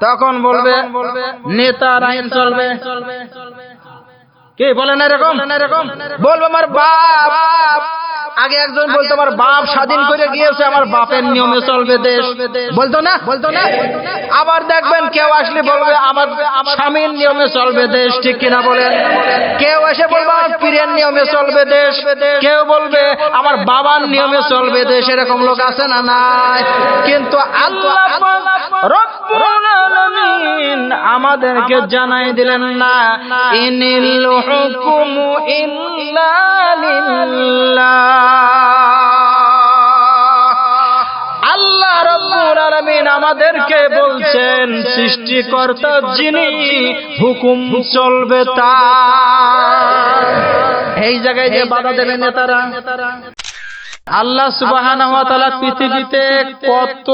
তখন বলবে নেতার আইন চলবে। কে বলেন এরকম? এরকম? বলব আমার বাপ আগে একজন বলতো আমার বাপ স্বাধীন করে গিয়েছে আমার বাপের নিয়মে চলবে দেশ। বলতো না? বলতো না? আবার দেখবেন কেউ আসলে বলবে আমার স্বামীর নিয়মে চলবে দেশ। ঠিক কিনা বলেন? কেউ এসে বলবে আমার পীরের নিয়মে চলবে দেশ। কেউ বলবে আমার বাবার নিয়মে চলবে দেশ। এরকম লোক আছে না? নাই। কিন্তু আল্লাহ আমাদেরকে জানাই দিলেন না ইনিল হুকুমু ইল্লা লিল্লাহ। আল্লাহ রব্বুল আলামিন আমাদেরকে বলছেন সৃষ্টিকর্তা যিনি হুকুম চলবে তা এই জায়গায় যে বাধা দেবে নেতারা। আল্লাহ তাআলা পৃথিবীতে কত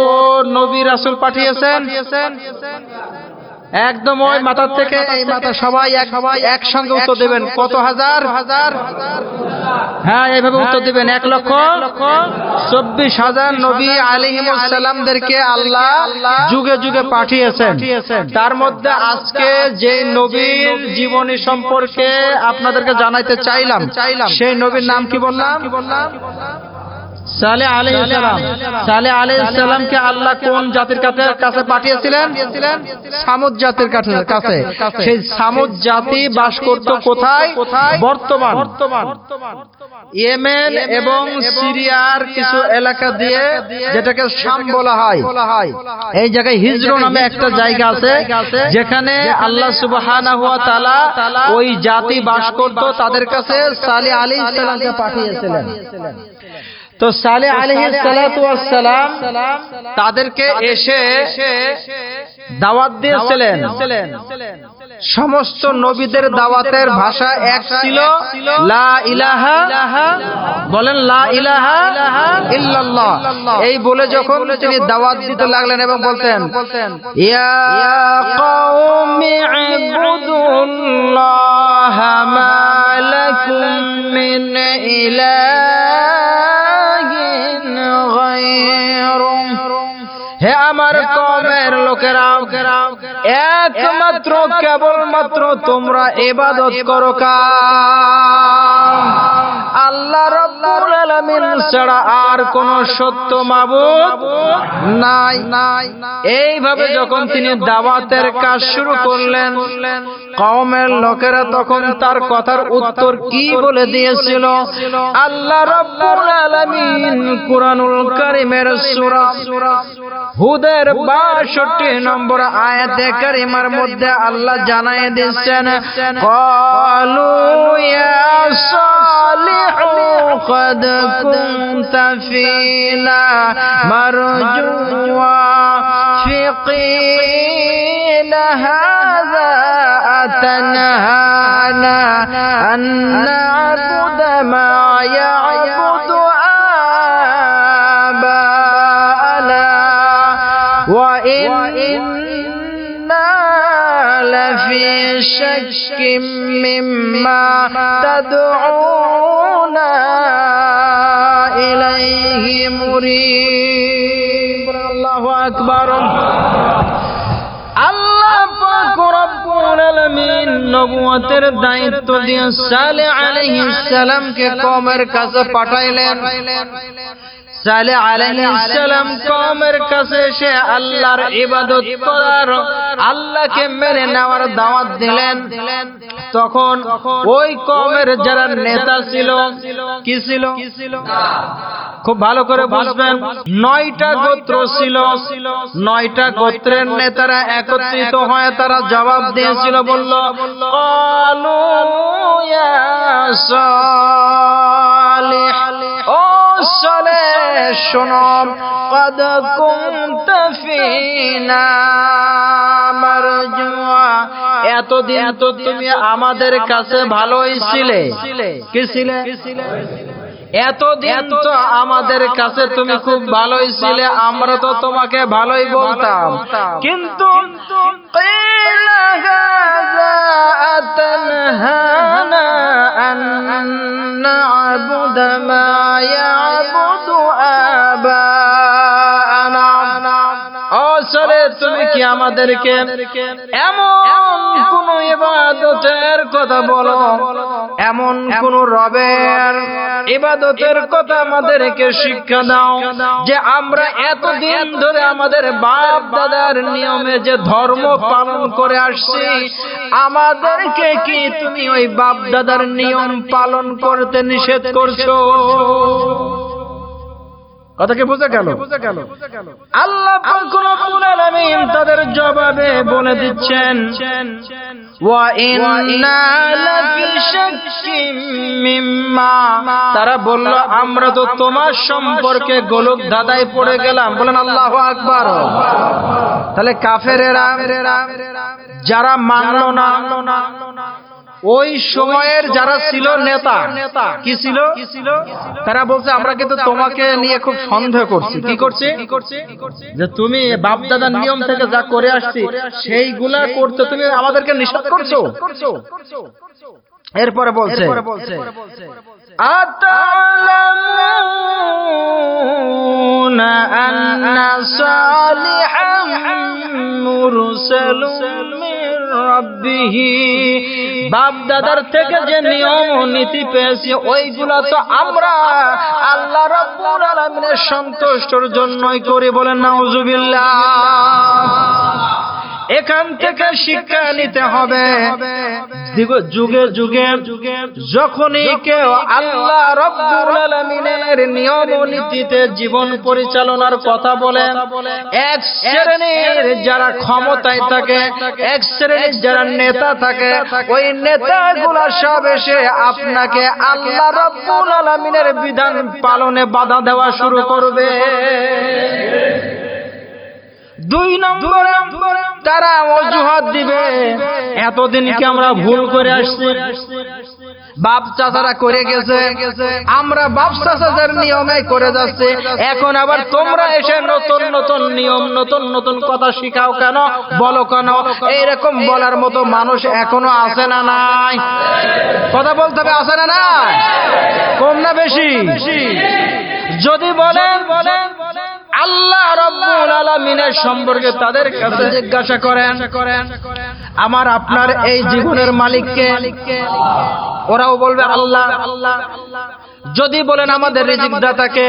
নবী রাসূল পাঠিয়েছেন? একদম ওই মাথার থেকে এই মাথা সবাই এক সবাই একসঙ্গে উত্তর দেবেন। কত হাজার? হাজার? হ্যাঁ এইভাবে উত্তর দিবেন। এক লক্ষ চব্বিশ হাজার নবী আলিহিমসাল্লামদেরকে আল্লাহ যুগে যুগে পাঠিয়েছেন। তার মধ্যে আজকে যে নবীর জীবনী সম্পর্কে আপনাদেরকে জানাইতে চাইলাম চাইলাম সেই নবীর নাম কি বললাম? কি বললাম? সালে আল্লাহ কোন জাতির কাছে কাছে পাঠিয়েছিলেন? সামুদ জাতির কাছে কাছে। সেই সামুদ জাতি বাস করত কোথায়? বর্তমান। ইয়েমেন এবং সিরিয়ার কিছু এলাকা দিয়ে যেটাকে শাম বলা হয়। এই জায়গায় হিজরো নামে একটা জায়গা আছে যেখানে আল্লাহ সুবহানাহু ওয়া তাআলা ওই জাতি বাস করত তাদের কাছে সালে আলাইহিস সালামকে পাঠিয়েছিলেন। তো সালে আলহিস সালাম তাদেরকে এসে দাওয়াত দিয়েছিলেন। সমস্ত নবীদের দাওয়াতের ভাষা এক ছিল লা ইলাহা বলেন লা ইলাহা ইল্লাল্লাহ। এই বলে যখন তিনি দাওয়াত দিতে লাগলেন এবং বলতেন ইয়া কওমি ইবুদুল্লাহ মা লাকুম মিন হে আমার কমের লোকেরা একমাত্র কেবলমাত্র তোমরা এবাদত করো কা। আল্লাহ রব্বুল আলামিন ছাড়া আর কোন সত্য মাবুদ নাই। নাই এইভাবে যখন তিনি দাওয়াতের কাজ শুরু করলেন, কওমের লোকেরা তখন তার কথার উত্তর কি বলে দিয়েছিল? আল্লাহ রব্বুল আলামিন কুরআনুল হুদের 62 নম্বর আয়াতে কারিমার মধ্যে আল্লাহ জানায় ক্বালু ইয়া সালিহু قد كنت فينا مرجوا فقيل هذا أتنهانا أن نعبد ما يعبد آباءنا وإنا لفي شك مما تدعونا إليه مريب الله أكبر আল্লাহ পাক রব্বুল আলামিন নবুয়তের দায়িত্ব দিয়ে সালে আলাইহিস সালামকে কওমের কাছে পাঠাইলেন সালে আলাইহিস সালাম কওমের কাছে এসে আল্লাহর ইবাদত করার আল্লাহকে মেনে নেওয়ার দাওয়াত দিলেন। তখন ওই কওমের যারা নেতা ছিল কি ছিল? খুব ভালো করে বুঝবেন নয়টা গোত্র ছিল নয়টা গোত্রের নেতারা একত্রিত হয়ে তারা জবাব দিয়েছিল বলল "ক্বালু ইয়া সালিহ, ও সালে শোনো কদ কুন্ত ফিনা মারজুয়া এতদিন তো তুমি আমাদের কাছে ভালোই ছিলে কি ছিলে এতদিন তো আমাদের কাছে তুমি খুব ভালোই ছিলে আমরা তো তোমাকে ভালোই বলতাম কিন্তু قيل هذا أتنهانا أن نعبد ما يعبد آباؤنا আসলে তুমি কি আমাদেরকে এমন কোন ইবাদতের কথা বলো এমন কোন রবের ইবাদতের কথা আমাদেরকে শিক্ষা দাও যে আমরা এতদিন ধরে আমাদের বাপ দাদার নিয়মে যে ধর্ম পালন করে আসছি আমাদেরকে কি তুমি ওই বাপ দাদার নিয়ম পালন করতে নিষেধ করছো কথা কি বোঝা গেল আল্লাহ তাদের জবাবে বলে দিচ্ছেন তারা বলল আমরা তো তোমার সম্পর্কে গোলক দাদায় পড়ে গেলাম। বলেন আল্লাহ আকবার। তাহলে কাফেরেরা যারা মানলো না ওই সময়ের যারা ছিল নেতা নেতা কি ছিল? তারা বলছে আমরা কিন্তু তোমাকে নিয়ে খুব সন্দেহ করছি। কি করছে? যে তুমি বাপ দাদার নিয়ম থেকে যা করে আসছি সেইগুলা করতে তুমি আমাদেরকে নিষেধ করছ? এরপরে বলছে আতালামুনা আন্না সালিহাম মুরসালুন বাপ দাদার থেকে যে নিয়ম নীতি পেয়েছি, ওইগুলা তো আমরা আল্লাহ রব্বুল আলমিনের সন্তুষ্টর জন্যই করি বলেন নাউজুবিল্লাহ। এখান থেকে শিক্ষা নিতে হবে। যুগে যুগে, যখনই কেউ আল্লাহ আলামিনের নিয়ম নীতিতে জীবন পরিচালনার কথা বলে, এক শ্রেণির যারা ক্ষমতায় থাকে, এক শ্রেণির যারা নেতা থাকে, ওই নেতাগুলা সব এসে আপনাকে আল্লাহ রব্বুল আলামিনের বিধান পালনে বাধা দেওয়া শুরু করবে। দুই নম্বর তারা অজুহাত দিবে। এতদিন কি আমরা ভুল করে আসছি? বাপ চাচারা করে গেছে। আমরা বাপ চাচাদের নিয়মে করে যাচ্ছে। এখন আবার তোমরা এসে নতুন নতুন নিয়ম নতুন নতুন কথা শিখাও কেন? বলো কেন? এইরকম বলার মতো মানুষ এখনও আছে না নাই। কথা বলতে হবে আছে না নাই? কম না বেশি? যদি বলেন বলেন আল্লাহ রব্বুল আলামিনের সম্পর্কে তাদের কাছে জিজ্ঞাসা করেন, আমার আপনার এই জীবনের মালিক কে ওরাও বলবে আল্লাহ। আল্লাহ যদি বলেন আমাদের রিজিক দাতাকে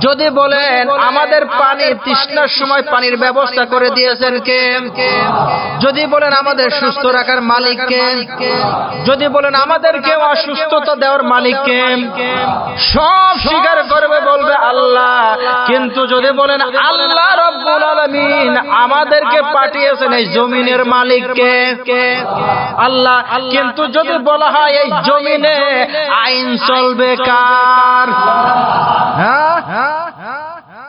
যদি বলেন আমাদের পানি তৃষ্ণার সময় পানির ব্যবস্থা করে দিয়েছেন কে? যদি বলেন আমাদের সুস্থ রাখার মালিক কে? যদি বলেন আমাদেরকে অসুস্থতা দেওয়ার মালিককে সব স্বীকার করবে বলবে আল্লাহ। কিন্তু যদি বলেন আল্লাহ রব্বুল আলামিন আমাদেরকে পাঠিয়েছেন এই জমিনের মালিক কে? আল্লাহ কিন্তু যদি বলা হয় এই জমিনে আইন চলবে কার? হ্যাঁ?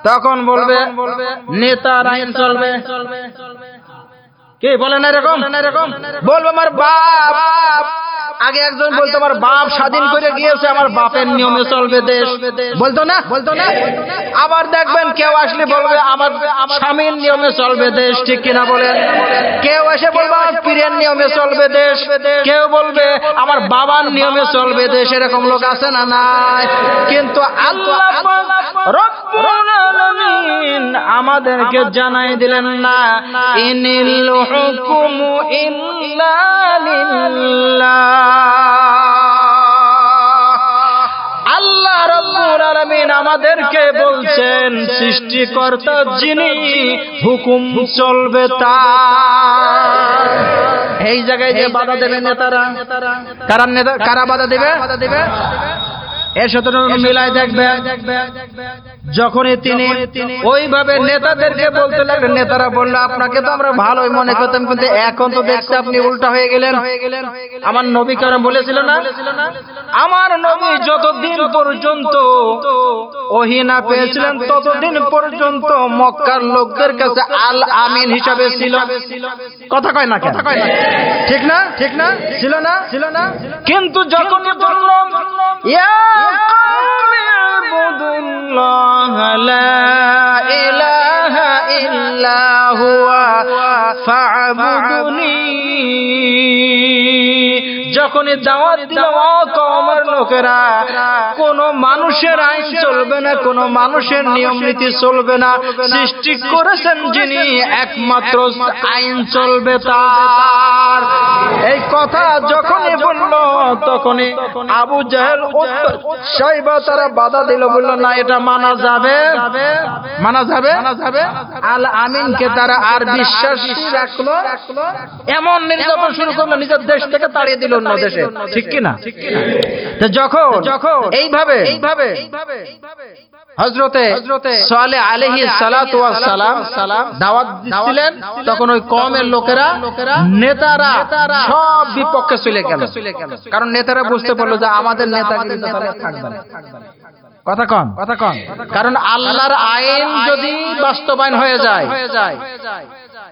তখন বলবে নেতা আইন চলবে। কে বলেন এরকম? বলব আমার বাপ। আগে একজন বলতো আমার বাপ স্বাধীন করে গিয়েছে আমার বাপের নিয়মে চলবে দেশ। বলতো না? বলতো না? আবার দেখবেন কেউ আসলে বলবে আমার স্বামীর নিয়মে চলবে দেশ ঠিক কিনা বলেন? কেউ এসে বলবে আমার পীরের নিয়মে চলবে দেশ। কেউ বলবে আমার বাবার নিয়মে চলবে দেশ এরকম লোক আছে না নাই? কিন্তু আল্লাহ রব্বুল আলামিন আমাদেরকে জানাই দিলেন না ইনিল হুকুমু ইল্লা লিল্লাহ। আল্লাহ রব্বুল আলামিন আমাদেরকে বলছেন সৃষ্টিকর্তা যিনি হুকুম চলবে তা এই জায়গায় যে বাধা দেবে নেতারা কারা নেতা কারা বাধা দেবে? এর সাথে মিলাই দেখবে যখনই তিনি ওইভাবে নেতাদেরকে বলতে লাগলেন নেতারা বলল আপনাকে তো আমরা ভালোই মনে করতাম কিন্তু এখন তো দেখছি আপনি উল্টা হয়ে গেলেন। আমার নবী কারণ বলেছিল না? আমার নবী যতদিন পর্যন্ত ওহিনা পেয়েছিলেন ততদিন পর্যন্ত মক্কার লোকদের কাছে আল আমিন হিসাবে ছিল। কথা কয় না কথা কয় না ঠিক না? ঠিক না? ছিল না? ছিল না? কিন্তু যখনই বলল ইয়া! কওমি ইবুদুল্লাহ লা ইলাহা ইল্লা হুয়া ফা'বুদুনি যখনই দাওয়াত দিল, ও কওমের লোকেরা, কোন মানুষের আইন চলবে না, কোন মানুষের নিয়ম নীতি চলবে না। সৃষ্টি করেছেন যিনি, একমাত্র আইন চলবে তার। এই কথা যখনই বলল, তখনই আবু জাহেল সাইবা তারা বাধা দিল, বলল, না, এটা মানা যাবে। মানা যাবে? আল আমিনকে তারা আর বিশ্বাস রাখল। এমন নির্যাতন শুরু করল, নিজের দেশ থেকে তাড়িয়ে দিল। অন্য দেশে ঠিক কিনা? তো যখন যখন এইভাবে এইভাবে হজরতে সালে আলহি সালাম সালাম দাওয়াত দিছিলেন তখন ওই কমের লোকেরা নেতারা সব বিপক্ষে চলে গেল। কারণ নেতারা বুঝতে পারল যে আমাদের নেতা কিন্তু থাকবে না। কথা কন। কথা কন। কারণ আল্লাহর আইন যদি বাস্তবায়ন হয়ে যায়।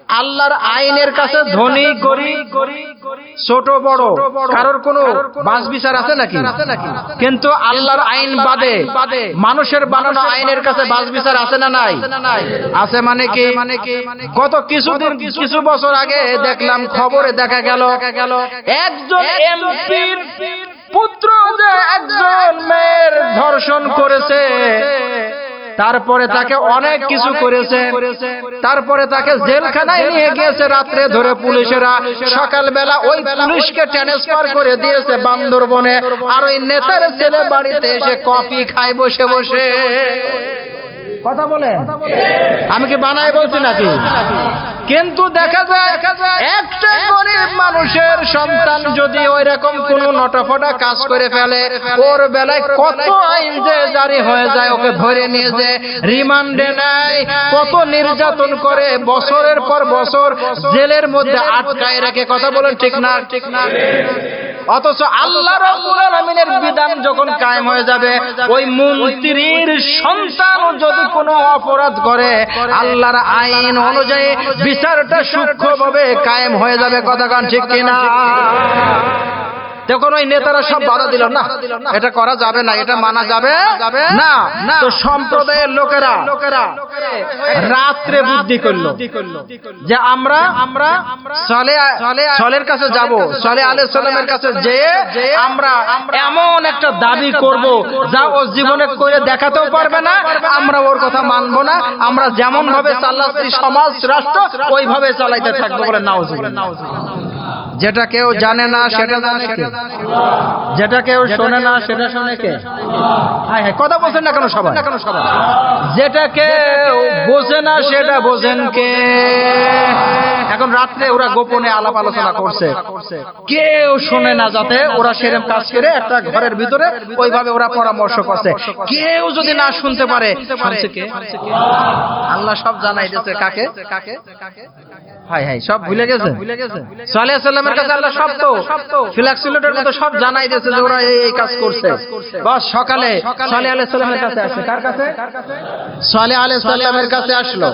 আল্লাহর আইনের কাছে ধনী গরিব ছোট বড় কারোর কোনো বাস বিচার আছে নাকি? কিন্তু আল্লাহর আইন বাদে মানুষের বানানো আইনের কাছে বাস বিচার আছে না নাই? আছে মানে কি? মানে কি? গত কিছুদিন কিছু বছর আগে দেখলাম খবরে দেখা গেল একজন এমপির পুত্র যে একজন মেয়ের ধর্ষণ করেছে। তারপরে তাকে অনেক কিছু করেছে তারপরে তাকে জেলখানায় নিয়ে গিয়েছে রাত্রে ধরে পুলিশেরা। সকালবেলা ওই পুলিশকে ট্রান্সফার করে দিয়েছে বান্দরবনে। আর ওই নেতার ছেলে বাড়িতে এসে কফি খায় বসে বসে। কথা বলে আমি কি বানায় বলছি নাকি? কিন্তু দেখা যায় একটা গরিব মানুষের সন্তান যদি ওই রকম কোন নটাফটা কাজ করে ফেলে ওর বেলায় কত আইন যে জারি হয়ে যায় ওকে ধরে নিয়ে যে রিমান্ডে নেয় কত নির্যাতন করে বছরের পর বছর জেলের মধ্যে আটকায় রাখে কথা বলেন ঠিক না? ঠিক না। অথচ আল্লাহ রাব্বুল আলামিনের বিধান যখন কায়েম হয়ে যাবে, ওই মন্ত্রীর সন্তান যদি কোনো অপরাধ করে, আল্লাহর আইন অনুযায়ী বিচারটা সূক্ষ্মভাবে কায়েম হয়ে যাবে, কথা কান ঠিক কিনা? তখন ওই নেতারা সব বাধা দিল না। এটা করা যাবে না এটা মানা যাবে না। তো সম্প্রদায়ের লোকেরা লোকেরা রাত্রে বুদ্ধি করল যে আমরা আমরা সলে সলের কাছে যাব সলে আলে সালামের কাছে যেয়ে আমরা এমন একটা দাবি করব যা ও জীবনে করে দেখাতেও পারবে না আমরা ওর কথা মানবো না। আমরা যেমন ভাবে চালাচ্ছি সমাজ রাষ্ট্র ওইভাবে চালাইতে থাকব বলে নাওজ যেটা কেউ জানে না সেটা জানে কে? যেটা কেউ শোনে না সেটা শোনে কে? হ্যাঁ হ্যাঁ কথা বলছেন না কেন সবাই? কেন সবাই? যেটা কেউ বোঝে না সেটা বোঝেন কে? এখন রাত্রে ওরা গোপনে আলাপ আলোচনা করছে। কেউ শোনে না যাতে ওরা সেরম কাজ করে একটা ঘরের ভিতরে ওইভাবে ওরা পরামর্শ করছে। কেউ যদি না শুনতে পারে শুনছে কে? আল্লাহ সব জানাই দিয়েছে কাকে? কাকে কাকে? হাই হাই সব ভুলে গেছে? ভুলে গেছে। সালেহ সাল্লামের কাছে আল্লাহ সব তো ফিলাক্সিলোটের মতো সব জানাই দিয়েছে যে ওরা এই কাজ করছে। বাস সকালে সালেহ আলাইহিস সালামের কাছে আসে। কার কাছে? সালেহ আলাইহিস সালামের কাছে আসলো।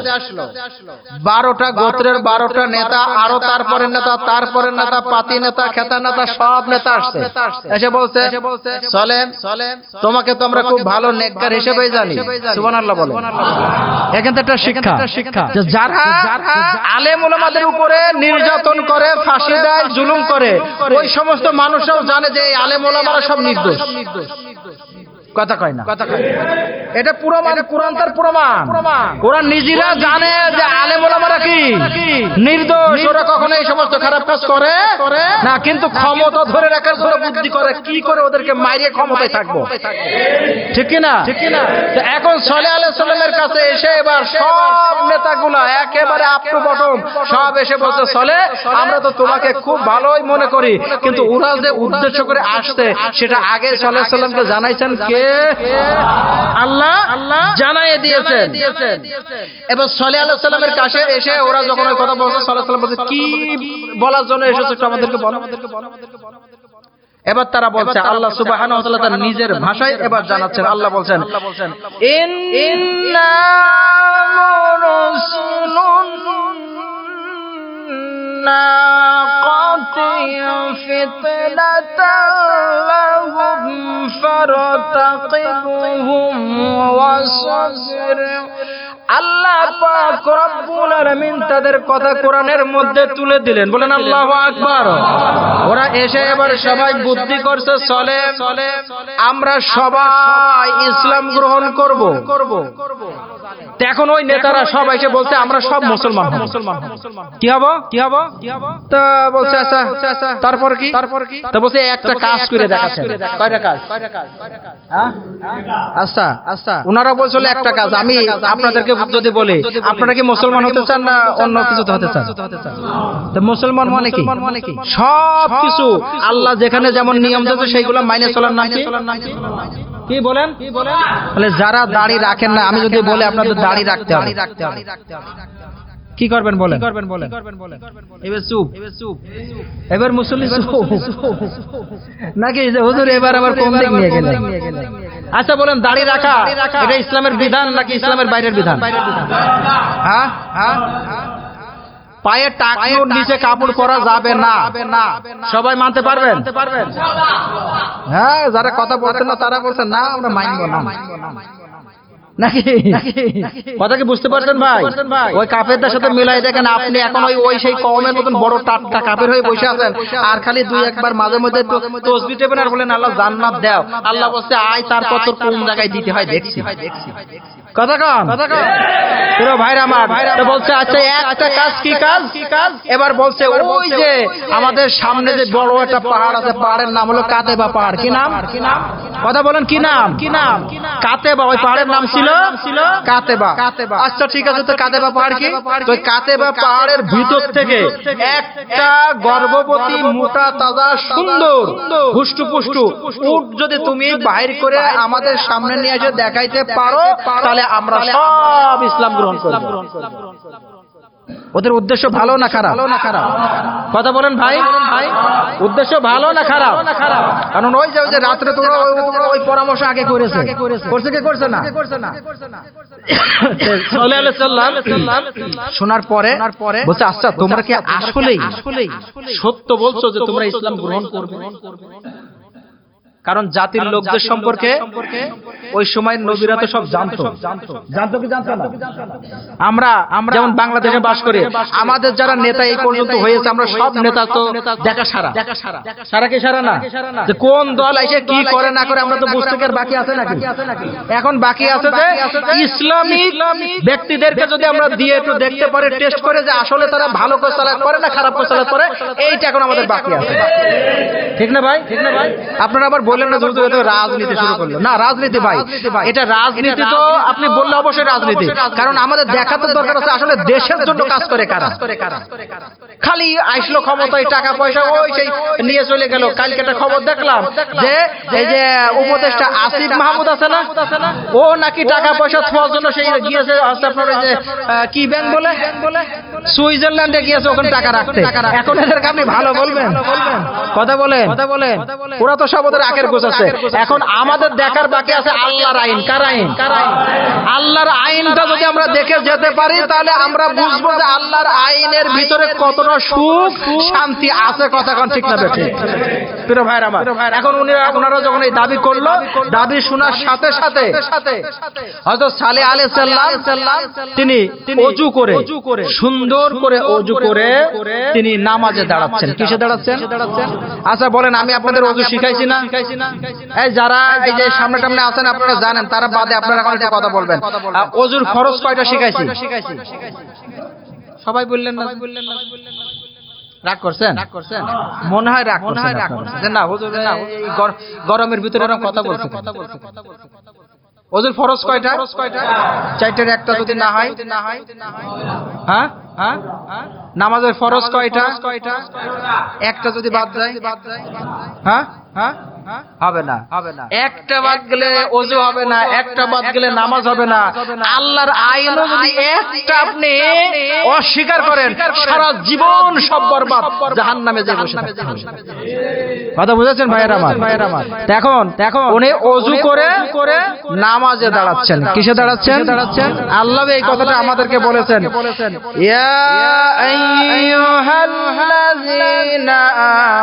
বারোটা গোত্রের বারোটা নেতা আরও তারপরের নেতা তারপরের নেতা পাতি নেতা খেতা নেতা সব নেতা আসছে। এসে বলছে সলেম তোমাকে তো আমরা খুব ভালো নেককার হিসেবেই জানি। সুবহানাল্লাহ বলো এখান থেকে একটা শিক্ষা শিক্ষা। যারা আলেম ওলামাদের উপরে নির্যাতন করে ফাঁসি দেয় জুলুম করে। ওই সমস্ত মানুষরাও জানে যে এই সব নির্দোষ। কথা কয় না। কথা কয় এটা পুরো মানে কোরআন তার প্রমাণ। ওরা নিজেরা জানে যে আলেম ওলামারা কি? নির্দোষ ওরা কখনো এই সমস্ত খারাপ কাজ করে? না কিন্তু ক্ষমতা ধরে রাখার জন্য বুদ্ধি করে কি করে ওদেরকে মারিয়ে ক্ষমতায় থাকব? ঠিক কিনা ঠিক কিনা তো এখন সলে আলাহ সাল্লামের কাছে এসে এবার সব নেতাগুলা একেবারে আপ টু বটম সব এসে বলছে সলে আমরা তো তোমাকে খুব ভালোই মনে করি। কিন্তু ওরা যে উদ্দেশ্য করে আসছে সেটা আগে সলে সাল্লামকে জানাইছেন কে? আল্লাহ আল্লাহ জানাই দিয়েছেন। এবার সলে আল্লাহ সাল্লামের কাছে এসে ওরা যখন ওই কথা বলছে সলে সাল্লাম বলছে কি বলার জন্য এসেছে একটু আমাদেরকে বলো। এবার তারা বলছে আল্লাহ তাআলা তার নিজের ভাষায় এবার জানাচ্ছেন আল্লাহ বলছেন ইন্না تطيع فتنة لهم فارتقبهم واصبر আল্লাহ পাক রব্বুল আলামিন তাদের কথা কোরআনের মধ্যে তুলে দিলেন। বলেন আল্লাহু আকবার। ওরা এসে এবার সবাই বুদ্ধি করছে চলে চলে আমরা সবাই ইসলাম গ্রহণ করব। এখন ওই নেতারা সব এসে বলছে আমরা সব মুসলমান হব। কি হব? কি হব? তা বলছে আচ্ছা তারপর কি? তারপর কি? তা বলছে একটা কাজ করে দেখাচ্ছে। কয়টা কাজ? হ্যাঁ? আচ্ছা আচ্ছা। ওনারা বলছিল একটা কাজ। আমি আপনাদেরকে যদি বলে আপনারা কি মুসলমান হতে চান না অন্য কিছু হতে চান? মুসলমান মানে কি? সব কিছু আল্লাহ যেখানে যেমন নিয়ম দিয়েছে সেইগুলো মাইনে চলার নাম কি? কি? বলেন? তাহলে যারা দাড়ি রাখেন না আমি যদি বলে আপনাদের দাড়ি রাখতে হবে। কি করবেন বলেন? করবেন বলেন? এবার চুপ। এবার মুসল্লি চুপ। নাকি যে হুজুর এবার আবার কোন দিক নিয়ে গেলেন? আচ্ছা বলেন দাড়ি রাখা। এটা ইসলামের বিধান নাকি ইসলামের বাইরের বিধান? হ্যাঁ? হ্যাঁ? পায়ে নিচে কাপড় পরা যাবে না। সবাই মানতে পারবেন? হ্যাঁ যারা কথা বলছেন না তারা বলছেন না আমরা মানবো না নাকি? কথা কি বুঝতে পারছেন ভাই? ওই কাফেরদের সাথে মিলাই দেখেন আপনি এখন ওই ওই সেই কমের মতন বড় টাটকা কাফের হয়ে বসে আছেন। আর খালি দুই একবার মাঝে মধ্যে তসবি টেবেন আর বলেন আল্লাহ জান্নাত দাও। আল্লাহ বলছে আয় তারপর তোর কোন জায়গায় দিতে হয় দেখছি। কথা কম। পুরো ভাইরা আমার তো বলছে আচ্ছা একটা কাজ কি কাজ? কি কাজ? এবার বলছে ওই যে আমাদের সামনে যে বড় একটা পাহাড় আছে পাহাড়ের নাম হলো কাতেবা পাহাড়। কি নাম? কথা বলেন কি নাম? কি নাম? কাতেবা ওই পাহাড়ের নাম ছিল? কাতেবা। আচ্ছা ঠিক আছে তো কাতেবা পাহাড় কি? তো ওই কাতেবা পাহাড়ের ভিতর থেকে একটা গর্ভবতী মোটা তাজা সুন্দর হুষ্টু পুষ্টু উট যদি তুমি বাইর করে আমাদের সামনে নিয়ে এসে দেখাইতে পারো তাহলে আমরা সব ইসলাম গ্রহণ করব। ওদের উদ্দেশ্য ভালো না খারাপ? না খারাপ। কথা বলেন ভাই। ভাই। উদ্দেশ্য ভালো না খারাপ? কারণ ওই যে রাত্রে তোমরা ওই- পরামর্শ আগে করেছে। করছে। কি করছে না? শোনার পরে বলছে আচ্ছা তোমরা কি আসলেই সত্য বলছো যে তোমরা ইসলাম গ্রহণ করবে? কারণ জাতির লোকদের সম্পর্কে ওই সময় নবীরা তো সব জানতো। জানতো। কি জানতো না? আমরা আমরা যেমন বাংলাদেশে বাস করি। আমাদের যারা নেতা এই পর্যন্ত হয়েছে আমরা সব নেতা তো দেখা সারা। সারা। কি সারা না? যে কোন দল এসে কি করে না করে আমরা তো বুঝতে বাকি আছে নাকি? এখন বাকি আছে যে ইসলামিক ব্যক্তিদেরকে যদি আমরা দিয়ে একটু দেখতে পারি টেস্ট করে যে আসলে তারা ভালো করে চালাত করে না খারাপ করে চালাত করে এইটা এখন আমাদের বাকি আছে। ঠিক না ভাই? ঠিক না ভাই? আপনারা আবার বললেন না দ্রুত এত রাজনীতি শুরু করল। না রাজনীতি ভাই এটা রাজনীতি তো আপনি বললে অবশ্যই রাজনীতি। কারণ আমাদের দেখা তো দরকার আছে আসলে দেশের জন্য কাজ করে কারা। খালি আসলো ক্ষমতায় টাকা পয়সা ওই সেই নিয়ে চলে গেল। কালকে একটা খবর দেখলাম যে এই যে উপদেষ্টা আসিফ মাহমুদ আছে না ও নাকি টাকা পয়সা ছোঁয়ার জন্য সেই গিয়েছে হচ্ছে আপনার ওই যে কি ব্যাংক বলে? সুইজারল্যান্ডে গিয়েছে ওখানে টাকা রাখতে। এখন এদেরকে আপনি ভালো বলবেন। কথা বলেন। কথা বলেন। ওরা তো সব ওদের আখের গোছাচ্ছে এখন আমাদের দেখার বাকি আছে আল্লাহর আইন। কার আইন? কার আইন? আল্লাহর আইনটা যদি আমরা দেখে যেতে পারি তাহলে আমরা বুঝব যে আল্লাহর আইনের ভিতরে কতটা সুখ শান্তি আছে কথা কোন ঠিক না বেঠিক? প্রিয় ভাইরা আমার এখন উনি ওনারা যখন এই দাবি করল দাবি শোনার সাথে সাথে হয়তো সালে আলে সাল্লাম তিনি অজু করে সুন্দর করে অজু করে তিনি নামাজে দাঁড়াচ্ছেন। কিসে দাঁড়াচ্ছেন? আচ্ছা বলেন আমি আপনাদের অজু শিখাইছি না? এই যারা এই যে সামনে টামনে আছেন আপনারা জানেন তারা বাদে আপনারা এখন একটা কথা বলবেন। অজুর খরচ কয়টা শিখাইছি? সবাই বললেন না? রাগ করছেন? মনে হয় রাগ মনে হয় রাগ না হুজুর গরমের ভিতরে এরকম কথা বলছে কথা বলছে ওজুর ফরজ কয়টা? চারটের একটা যদি না হয়? হ্যাঁ? হ্যাঁ? নামাজের ফরজ কয়টা? একটা যদি বাদ যায়? হ্যাঁ হ্যাঁ? হ্যাঁ? হবে না একটা বাদ গেলে অজু হবে না একটা বাদ গেলে নামাজ হবে না। আল্লাহর আইন একটা আপনি অস্বীকার করেন সারা জীবন সব বরবাদ জাহান নামে কথা বুঝেছেন ভাইয়ের আমার? ভাইয়ের আমার। উনি অজু করে করে নামাজে দাঁড়াচ্ছেন। কিসে দাঁড়াচ্ছেন? দাঁড়াচ্ছেন? আল্লাহ এই কথাটা আমাদেরকে বলেছেন। ইয়া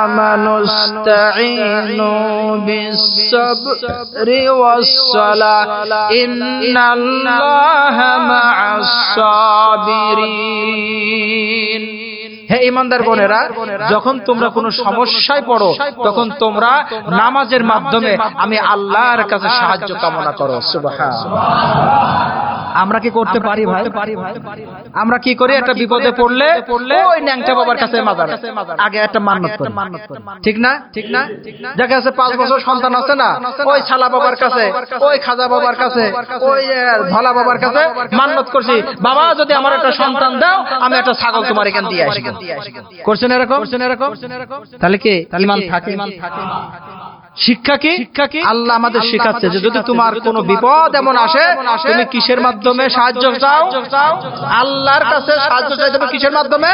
আমানুস্তাঈন آمنوا استعينوا بالصبر والصلاة إن الله مع الصابرين হে ইমানদার বোনেরা যখন তোমরা কোনো সমস্যায় পড়ো তখন তোমরা নামাজের মাধ্যমে আমি আল্লাহর কাছে সাহায্য কামনা করো আমরা কি করতে পারি ভাই? আমরা কি করি? একটা বিপদে পড়লে ওই ন্যাংটা বাবার কাছে মাজার আগে একটা মান্নত করি। ঠিক না? ঠিক না? দেখা যাচ্ছে পাঁচ বছর সন্তান আছে না? ওই ছালা বাবার কাছে ওই খাজা বাবার কাছে ওই ধলা বাবার কাছে মান্নত করছি। বাবা যদি আমার একটা সন্তান দাও আমি একটা ছাগল তোমার এখান দিয়ে আসি করছেন এরকম? করছেন এরকম? তাহলে কি? ইমান থাকে? শিক্ষা কি শিক্ষা কি? আল্লাহ আমাদের শেখাচ্ছে যে যদি তোমার কোনো বিপদ এমন আসে তুমি কিসের মাধ্যমে সাহায্য চাও? আল্লাহর কাছে সাহায্য চাইতে তুমি কিসের মাধ্যমে?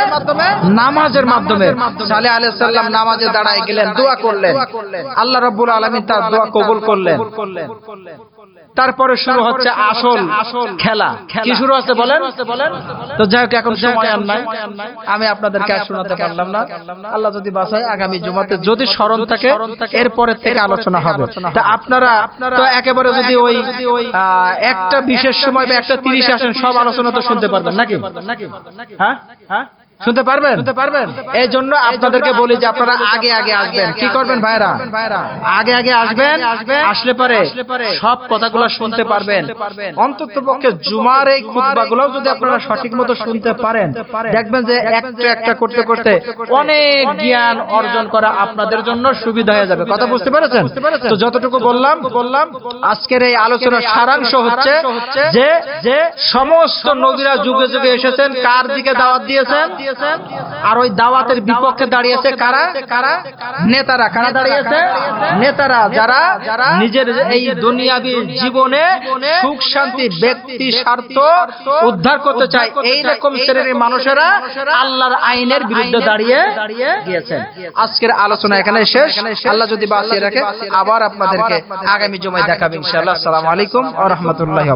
নামাজের মাধ্যমে। সালে আলাইহিস সালাম নামাজে দাঁড়ায় গেলেন দোয়া করলেন। আল্লাহ রব্বুল আলামিন তার দোয়া কবুল করলেন। তারপরে শুরু হচ্ছে আসল খেলা। কি শুরু হচ্ছে বলেন? তো যাই হোক এখন সময় আর নাই। আমি আপনাদেরকে আর শোনাতে পারলাম না। আল্লাহ যদি বাসায় আগামী জুমাতে যদি স্মরণ থাকে এরপরের থেকে আলোচনা হবে। তা আপনারা তো একেবারে যদি ওই একটা বিশেষ সময় বা একটা তিরিশ আসেন সব আলোচনা তো শুনতে পারবেন নাকি? হ্যাঁ? হ্যাঁ? শুনতে পারবেন? শুনতে পারবেন? এই জন্য আপনাদেরকে বলি যে আপনারা আগে আগে আসবেন। কি করবেন ভাইরা? আগে আগে আসবেন আসলে পরে সব কথাগুলো শুনতে পারবেন। অন্তত পক্ষে জুমার এই খুতবাগুলো যদি আপনারা সঠিক মতো শুনতে পারেন দেখবেন যে একটা একটা করতে করতে অনেক জ্ঞান অর্জন করা আপনাদের জন্য সুবিধা হয়ে যাবে। কথা বুঝতে পেরেছেন? তো যতটুকু বললাম বললাম আজকের এই আলোচনার সারাংশ হচ্ছে যে যে সমস্ত নবীরা যুগে যুগে এসেছেন কার দিকে দাওয়াত দিয়েছেন আর ওই দাওয়াতের বিপক্ষে দাঁড়িয়েছে কারা? কারা নেতারা। কারা দাঁড়িয়েছে? নেতারা যারা যারা নিজের এই দুনিয়াবি জীবনে সুখ, শান্তি, ব্যক্তি, স্বার্থ উদ্ধার করতে চায়। এই রকম শ্রেণির মানুষেরা আল্লাহর আইনের বিরুদ্ধে দাঁড়িয়ে গিয়েছেন। আজকের আলোচনা এখানে শেষ। আল্লাহ যদি বাঁচিয়ে রাখে, আবার আপনাদেরকে আগামী জমায় দেখাবেন ইনশাআল্লাহ। আসসালামু আলাইকুম ওয়া রাহমাতুল্লাহি